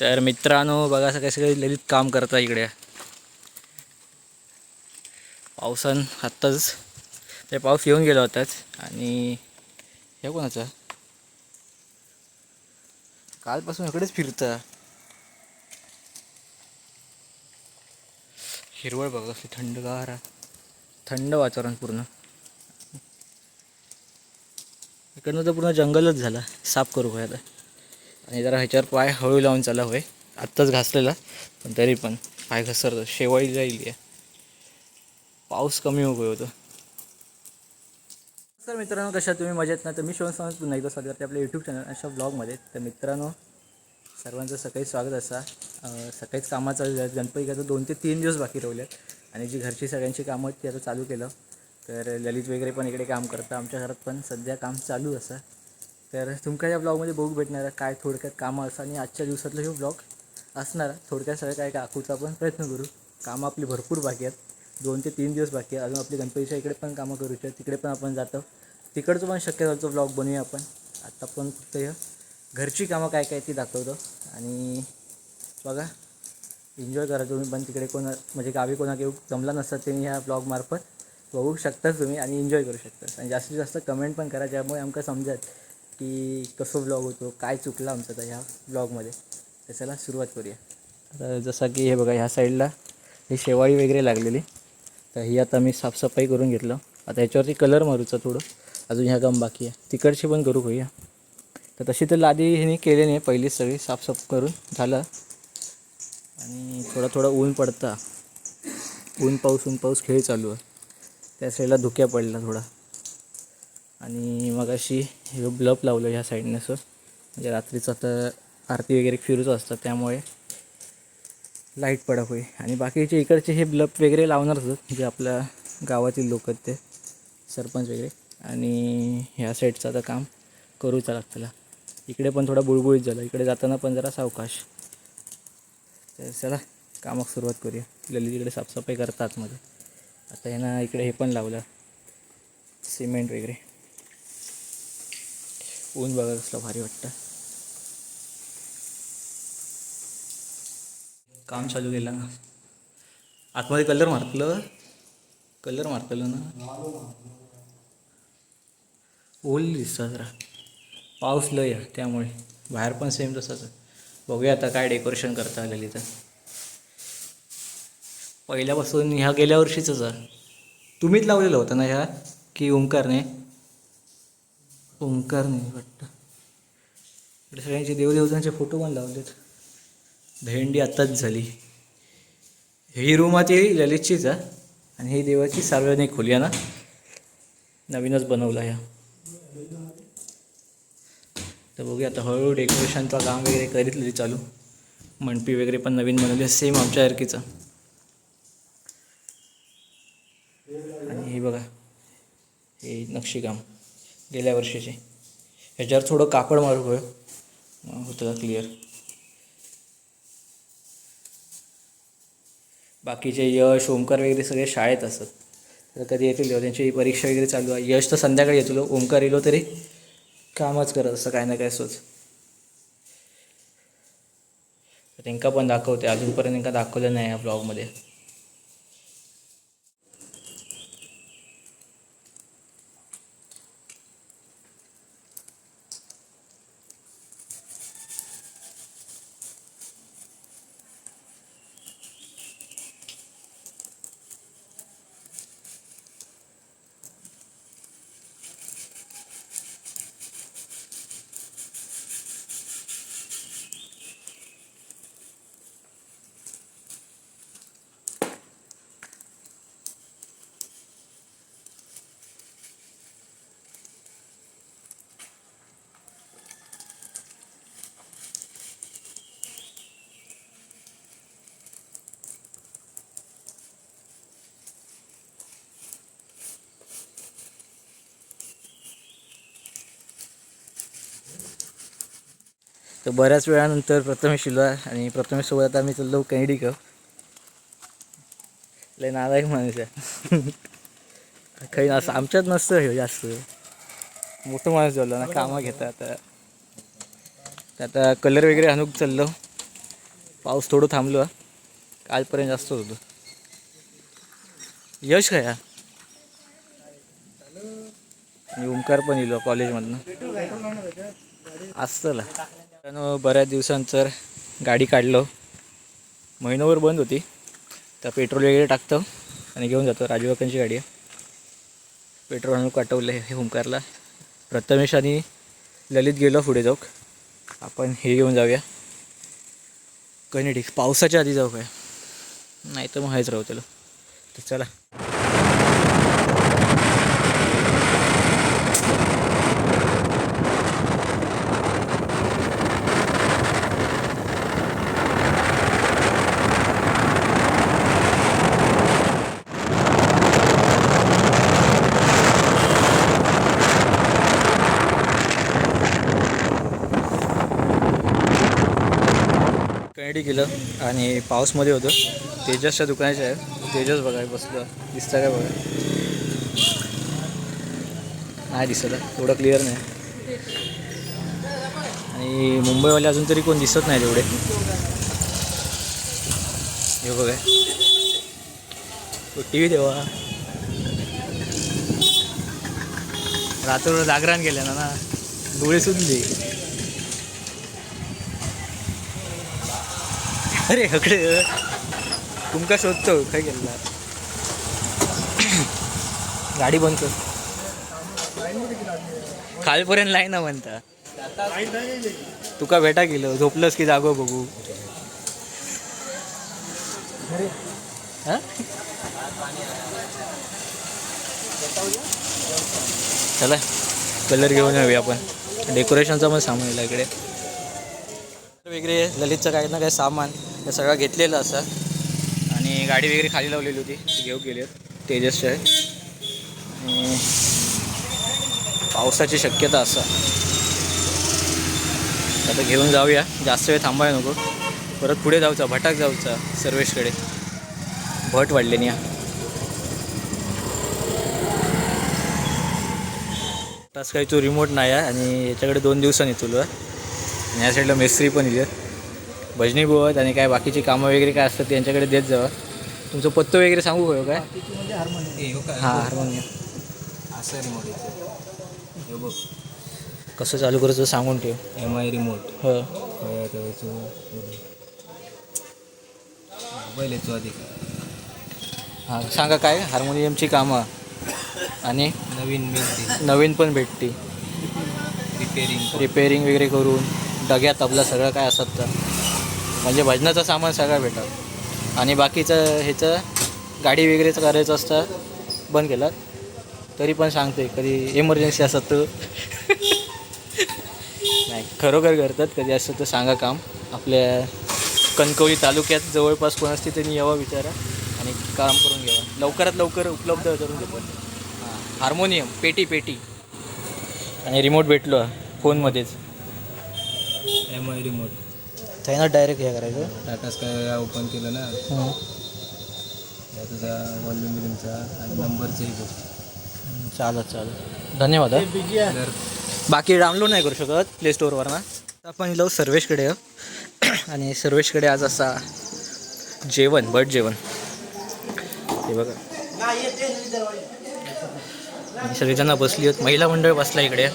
तर मित्रांनो बघा सगळे सगळे ललित काम करता इकडे. पावसान आत्ताच ते पाऊस येऊन गेला होताच आणि हे कोणाचं? कालपासून इकडेच फिरतं. हिरवळ बघा असली थंडगार थंड वातावरण पूर्ण. इकडनं तर पूर्ण जंगलच झाला. साफ करू आता? आणि जरा ह्याच्यावर पाय हळू लावून चाला होय. आत्ताच घासलेला पण तरी पण पाय घसरतो. शेवाळी जाईल आहे. पाऊस कमी होऊ होतो हो तर मित्रांनो कशा तुम्ही? मजेत ना? तर मी शिवण समज पुन्हा एकदा स्वागत करते आपल्या यूट्यूब चॅनल अशा ब्लॉगमध्ये तर मित्रांनो सर्वांचं सकाळी स्वागत असा. सकाळीच कामात चालू आहेत गणपती आता दोन ते तीन दिवस बाकी ठेवले आणि जी घरची सगळ्यांची कामं आहेत ती आता चालू केलं. तर ललित वगैरे पण इकडे काम करतं. आमच्या घरात पण सध्या काम चालू असं. तर तुमका या ब्लॉगमध्ये बघू भेटणार आहे काय थोडक्यात कामं असं आणि आजच्या दिवसातलं हे ब्लॉग असणार आहे. थोडक्यात सगळं काय दाखवूचा आपण प्रयत्न करू. कामं आपली भरपूर बाकी आहेत. दोन ते तीन दिवस बाकी आहे. अजून आपली गणपतीच्या इकडे पण कामं करूची तिकडे पण आपण जातो. तिकडचं पण शक्य झालं ब्लॉग बनवूया आपण. आत्ता पण फक्त हे घरची कामं काय काय ती दाखवतो. आणि बघा एन्जॉय करा तुम्ही पण. तिकडे कोणा म्हणजे गावी कोणा येऊ जमला नसतात त्यांनी ह्या ब्लॉगमार्फत बघू शकताच तुम्ही आणि एन्जॉय करू शकता. आणि जास्तीत जास्त कमेंट पण करा ज्यामुळे आमकां समजत की कसं ब्लॉग होतो काय चुकलं आमचं तर ह्या ब्लॉगमध्ये तर चला सुरुवात करूया. आता जसं की हे बघा ह्या साईडला ही शेवाळी वगैरे लागलेली. तर ही आता मी साफसफाई करून घेतलं. आता ह्याच्यावरती कलर मारूचा थोडं. अजून ह्या गम बाकी आहे. तिकडची पण करू होऊया तर तशी तर लादी ह्यानी केली नाही पहिली सगळी साफसाफ करून झालं. आणि थोडं थोडं ऊन पडता. ऊन पाऊस ऊन पाऊस खेळ चालू आहे. त्या साईडला धुक्या पडला थोडा. आणि मग अशी हे ब्लब लावलं ह्या साईडने असं म्हणजे रात्रीचं आता आरती वगैरे फिरूच असतात त्यामुळे लाइट पडा होई आणि बाकीचे इकडचे हे ब्लब वगैरे लावणारच जे आपल्या गावातील लोक आहेत ते सरपंच वगैरे. आणि ह्या साईडचं आता काम करूचा लागतं इकडे पण थोडा बुळबुळीत झाला. इकडे जाताना पण जरा सावकाश. तर चला कामाक सुरुवात करूया. ललित इकडे साफसफाई करतात मध्ये. आता ह्यांना इकडे हे पण लावलं. सिमेंट वगैरे. ऊन बघा कसलं भारी वाटतं. काम चालू केलं ना. आतमध्ये कलर मारतलं. कलर मारतलं ना. ओल दिसतं जरा. पाऊस लय त्यामुळे. बाहेर पण सेम तसंच बघूया आता काय डेकोरेशन करता आलेली तर. पहिल्यापासून ह्या गेल्या वर्षीच सर तुम्हीच लावलेलं होतं ना ह्या? की ओंकारने? ओंकारने वाटतं. इकडे सगळ्यांचे देवदेवतांचे फोटो पण लावलेत. भेंडी आत्ताच झाली. ही रूम आहे ती ललितचीच आहे आणि ही देवाची सार्वजनिक खोली आहे ना. नवीनच बनवलं या तर बघूया आता हळूहळू डेकोरेशनचं काम वगैरे करीत लिहिली चालू. मंडपी वगैरे पण नवीन बनवली सेम आमच्या सारखीचं. आणि हे बघा हे नक्षीकाम. गेल्या वर्षीचे. ह्याच्यावर थोडं कापड मारू होय होतं क्लिअर बाकीचे यश ओंकार वगैरे सगळे शाळेत असतात. तर कधी येतील त्यांची परीक्षा वगैरे चालू आहे. यश तर संध्याकाळी येतो. ओंकार येलो तरी कामच करत असं काय ना काय सोच. त्यांका पण दाखवते. अजूनपर्यंत त्यांना दाखवलं नाही या ब्लॉगमध्ये तर बऱ्याच वेळानंतर प्रथमेश शिलो आणि प्रथमेश सोबत आता आम्ही चाललो कॅनेडी कप. लय नालायक माणूस आहे. काही असं आमच्यात नसतं हे जास्त. मोठं माणूस झालं ना कामं घेता आता. तर आता कलर वगैरे आणूक चाललो. पाऊस थोडं थांबलो. कालपर्यंत जास्त होतं. यश काय? हा? आणि ओंकार पण येलो कॉलेजमधनं. असतं त्यानं बऱ्याच दिवसांतर गाडी काढलो. महिनोभर बंद होती. तर पेट्रोल वगैरे टाकतो आणि घेऊन जातो. राजूकाकांची गाडी आहे. पेट्रोल आणून काटवलं हे होमकारला प्रथमेश आणि ललित गेलो पुढे जाऊ आपण हे घेऊन जाऊया. कनेडिक पावसाच्या आधी जाऊ काय नाही तर मग हायच राहू त्याला. तर चला. कनेडी केलं आणि पाऊसमध्ये होतं. तेजसच्या दुकानाचे आहे तेजस बघा बसलं. दिसतं काय बघा? नाही दिसत एवढं क्लिअर नाही. आणि मुंबईवाले अजून तरी कोण दिसत नाही तेवढे हे बघा. टी व्ही देवा. रात्र जागरण केलं ना ना. डोळे सुटले अरे हकडे तुमका शोधतो काय केलं? गाडी बंद कर. खालपर्यंत लाईन म्हणता. तुका भेटा गेलो झोपलंस की जागो बघू. चला कलर घेऊन येऊया आपण. डेकोरेशनचा पण सामान येईल इकडे. वगैरे ललितचं काही ना काही सामान. हे सगळं घेतलेलं असं. आणि गाडी वगैरे खाली लावलेली होती. ती घेऊन गेली. तेजसची आहे आणि पावसाची शक्यता असं. आता घेऊन जाऊया. जास्त वेळ थांबायला नको. परत पुढे जाऊचा भटाक जाऊचा सर्वेशकडे. भट वाढले या तास काही तो रिमोट नाही आहे आणि याच्याकडे दोन दिवसांनी तुला आणि या साईडला मिस्त्री पण येईल भजनी बुवत आणि काय बाकीची कामं वगैरे काय असतात त्यांच्याकडे देत जावा. तुमचं पत्तो वगैरे सांगू हो काय? हां हार्मोनियम असं रिमोट येतं बघ. कसं चालू करायचं सांगून ठेव. एम आय रिमोट हो. मोबाईल येतो आधी. हां सांगा काय? हार्मोनियमची कामं. आणि नवीन मिळते नवीन पण भेटते रिपेरिंग रिपेअरिंग वगैरे करून डग्या तबला सगळं काय असत तर. म्हणजे भजनाचं सामान सगळं भेटत आणि बाकीचं ह्याचं गाडी वगैरेचं करायचं असतं बंद केलं. तरी पण सांगते कधी इमर्जन्सी असत तर नाही खरोखर करतात कधी असं तर सांगा काम. आपल्या कणकवली तालुक्यात जवळपास कोण असते त्यांनी यावं विचारा. आणि काम करून घ्यावं. लवकरात लवकर उपलब्ध करून देतो. हां हार्मोनियम पेटी पेटी. आणि रिमोट भेटलो फोनमध्येच एम आय रिमोट त्यानं डायरेक्ट हे करायचं. टाटा स्काय ओपन केलं ना. या तुझा वॉल्यूम बिल्यूमचा आणि नंबरचंही बघ चालत चालत धन्यवाद हा. तर बाकी डाउनलोड नाही करू शकत प्ले स्टोअरवर ना आपण जाऊ सर्वेशकडे हो. आणि सर्वेशकडे आज असा जेवण बट जेवण. हे बघा. आणि सगळेजण बसली आहेत. महिला मंडळ बसला इकडे.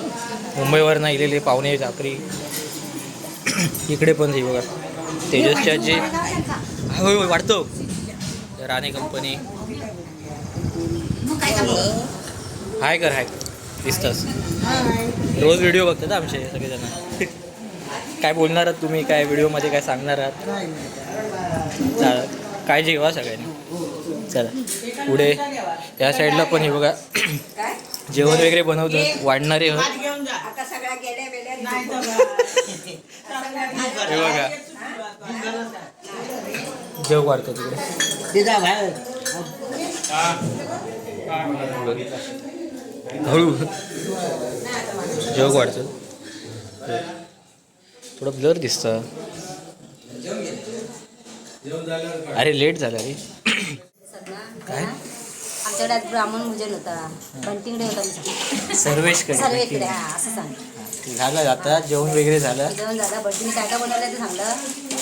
मुंबईवरनं इलेले पाहुणे चाकरी इकडे पण हे बघा. तेजसच्या जे होय होय वाढतो. राणे कंपनी हाय कर हाय कर. रोज व्हिडिओ बघतात आमचे सगळेजण. काय बोलणार आहात तुम्ही? काय व्हिडिओमध्ये काय सांगणार आहात? चालेल. काळजी जेवा सगळ्यांनी. चला. पुढे त्या साईडला पण हे बघा. जेवण वगैरे बनवतो वाढणारे हो हे बघा. जेव वाढतो तिकडे. हळू. जेव वाढतो. थोडं ब्लर दिसतं. अरे लेट झाला रे. काय? आमच्याकडे आज ब्राह्मण पूजन होता. बंटिंगडे होता सर्वेशकडे सर्वेकडे हा असं सांग. झालं आता जेवण वगैरे झालं जेवण झालं बंटिंग काय काय बनवलं ते सांगलं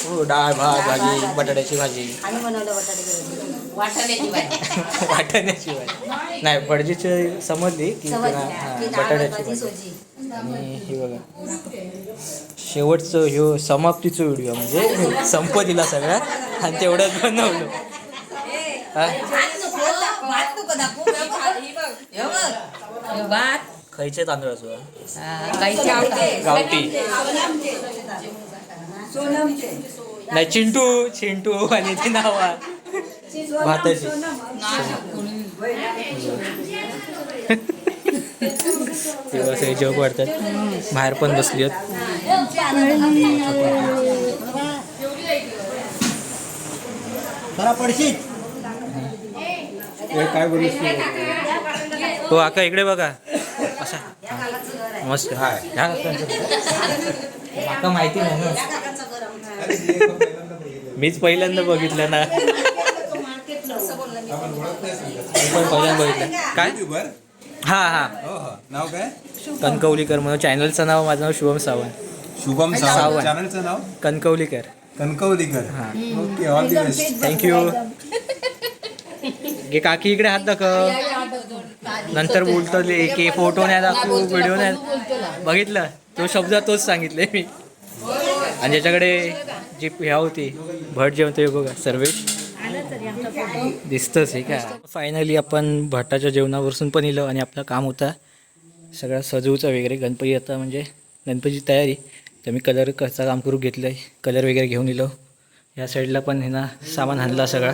हो डाळ भात भाजी बटाट्याची भाजी आम्ही बनवलं बटाटे वाटाण्याची भाजी वाटाण्याची भाजी नाही भटजीची समजली की हा, हा, बटाट्याची भाजी आणि हे बघा शेवटचं ह्यो समाप्तीचा व्हिडिओ म्हणजे संप दिला सगळा आणि तेवढंच बनवलं हा? हा, गाईचे आवडते गावठी. नाही चिंटू चिंटू आणि ती नाव. भाताची. तेव्हा सगळे जग वाढतात. बाहेर पण बसली आहेत. काय बोलूस हो आका इकडे बघा. असा मस्त. ह्या काका माहिती नाही ना. मीच पहिल्यांदा बघितलं ना. मी पण पहिल्यांदा बघितलं. काय? हा हा. हो हो. नाव काय? कणकवलीकर म्हणून. चॅनलचं नाव माझं नाव शुभम सावंत. शुभम सावंत. सावंत. चॅनलचं नाव? कणकवलीकर. कणकवलीकर. हा. Okay all the best thank you गे काकी इकडे हात दाखव. नंतर बोलतो की फोटो नाही दाखवू व्हिडिओ नाही बघितलं? तो शब्द तोच सांगितले मी. आणि ज्याच्याकडे जी ह्या होती भट जेवण ते बघा सर्वेश. दिसतंच हे का फायनली आपण भटाच्या जेवणावरसून पण इलो आणि आपलं काम होता. सगळं सजवूचा वगैरे गणपती आता म्हणजे गणपतीची तयारी. तर मी कलर कसं काम करू घेतलं आहे कलर वगैरे घेऊन इलो. या साईडला पण हे ना सामान आणला सगळा.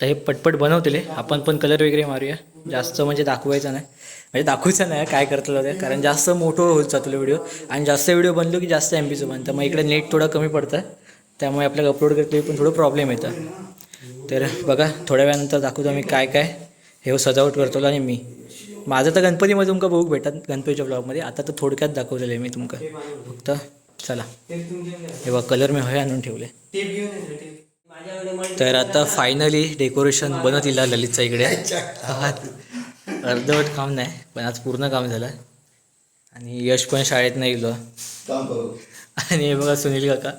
तर हे पटपट बनवतेले आपण पण कलर वगैरे मारूया. जास्त म्हणजे दाखवायचं नाही. म्हणजे दाखवायचं नाही काय करतलं ते. कारण जास्त मोठं होत जातो व्हिडिओ आणि जास्त व्हिडिओ बनलो की जास्त एम बीचं बनतं. मग इकडे नेट थोडं कमी पडतं. त्यामुळे आपल्याला अपलोड करते पण थोडं प्रॉब्लेम येतं. तर बघा थोड्या वेळानंतर दाखवतो मी काय काय. हे हो, सजावट करतो आणि मी. माझं तर गणपतीमध्ये तुमका बघू भेटत गणपतीच्या ब्लॉगमध्ये आता तर थोडक्यात दाखवलेलं आहे मी तुमका. फक्त चला. हे बघा कलर मी होय आणून ठेवले. तर आता फायनली डेकोरेशन बनत इला ललितचा इकडे. अर्धवट काम नाही पण आज पूर्ण काम झालं. आणि यश पण शाळेत नाही गेलो आणि हे बघा सुनील काका.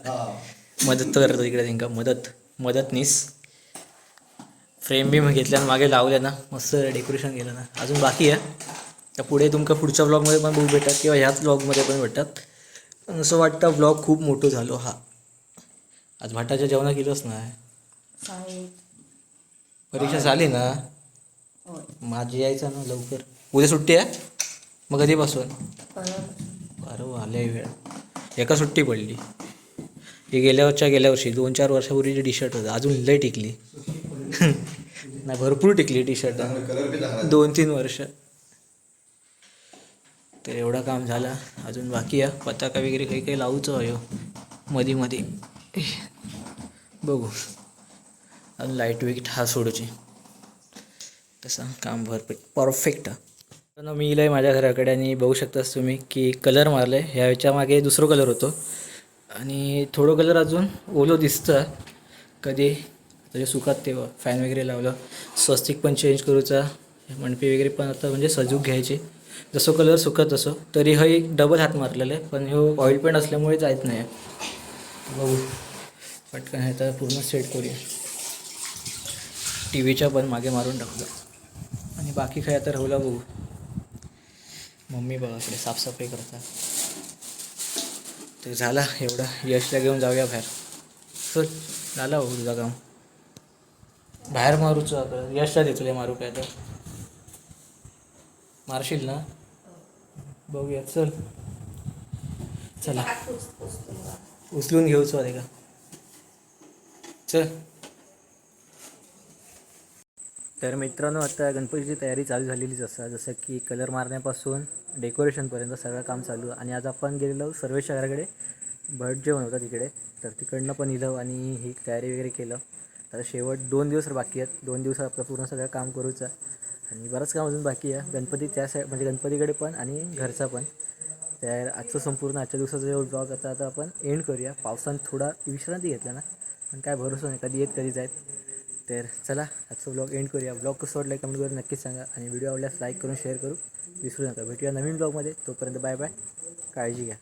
मदत तर करतात इकडे त्यांना मदत. मदतनीस फ्रेम बी घेतल्या मागे लावल्या ना. मस्त डेकोरेशन केलं ना. अजून बाकी आहे. त्या पुढे तुमका पुढच्या ब्लॉगमध्ये पण बघू भेटतात किंवा ह्याच ब्लॉगमध्ये पण भेटतात. असं वाटतं ब्लॉग खूप मोठं झालो हा. आज भाटाच्या जेवणा केलंच नाही. परीक्षा झाली ना? माझी यायचं ना लवकर. उद्या सुट्टी आहे? मग कधीपासून? बरं आले वेळ. एका सुट्टी पडली. ही गेल्या वर्षच्या गेल्या वर्षी दोन चार वर्षापूर्वीची टी शर्ट होतं. अजून लय टिकली. नाही भरपूर टिकली टी शर्ट दोन तीन वर्ष. तर एवढं काम झालं. अजून बाकी आहे. पताका वगैरे काही काही लावूचं आहे. हो. मधी. मध्ये बघू. अजून लाइट वेट हा सोडूची. तसं काम भरपूर परफेक्ट तर मी इलं माझ्या घराकडे आणि बघू शकतास तुम्ही की कलर मारलं ह्या ह्याच्या मागे दुसरं कलर होतो. आणि थोडं कलर अजून ओलो दिसतं. कधी त्याच्या सुखात तेव्हा फॅन वगैरे लावलं. स्वस्तिक पण चेंज करूचा. मणपी वगैरे पण आता म्हणजे सजूक घ्यायचे. जसं कलर सुकत असो तरी हा एक डबल हात मारलेला आहे. पण ह्यो ऑइल पेंट असल्यामुळे जात नाही. बघू. पटकन हे तर पूर्ण सेट करूया. टी व्हीच्या पण मागे मारून टाकलं आणि बाकी काय आता राहुला बघू. मम्मी बघा इकडे साफसफाई करतात. तर झाला एवढा. यशला घेऊन जाऊया बाहेर. चल झाला हो तुझा काम. बाहेर मारूच आता. यशला देतो मारू काय तर. मारशील ना? बघूया. चल. चला. उचलून घेऊच आहे का चल. तर मित्रांनो आता गणपतीची तयारी चालू झालेलीच असतात जसं की कलर मारण्यापासून डेकोरेशनपर्यंत सगळं काम चालू. आणि आज आपण गेलेलो सर्व शहराकडे. भट जेवण होतं तिकडे. तर तिकडनं पण इलं आणि ही तयारी वगैरे केलं. तर शेवट दोन दिवस बाकी आहेत. दोन दिवसात आपलं पूर्ण सगळं काम करूचं आणि बरंच काम अजून बाकी आहे. गणपती त्या साईड म्हणजे गणपतीकडे पण आणि घरचा पण. तर आजचं संपूर्ण आजच्या दिवसाचा जो ब्लॉग आता आता आपण एंड करूया. पावसानं थोडा विश्रांती घेतला ना. पण काय भरोसा नाही कधी येत कधी जायत तर चला आजचा ब्लॉग एंड करूया. ब्लॉग कसं वाटलं कमेंट करून नक्कीच सांगा. आणि व्हिडिओ आवडल्यास लाईक करून शेअर करू. विसरू नका. भेटूया नवीन ब्लॉगमध्ये तोपर्यंत बाय बाय काळजी घ्या.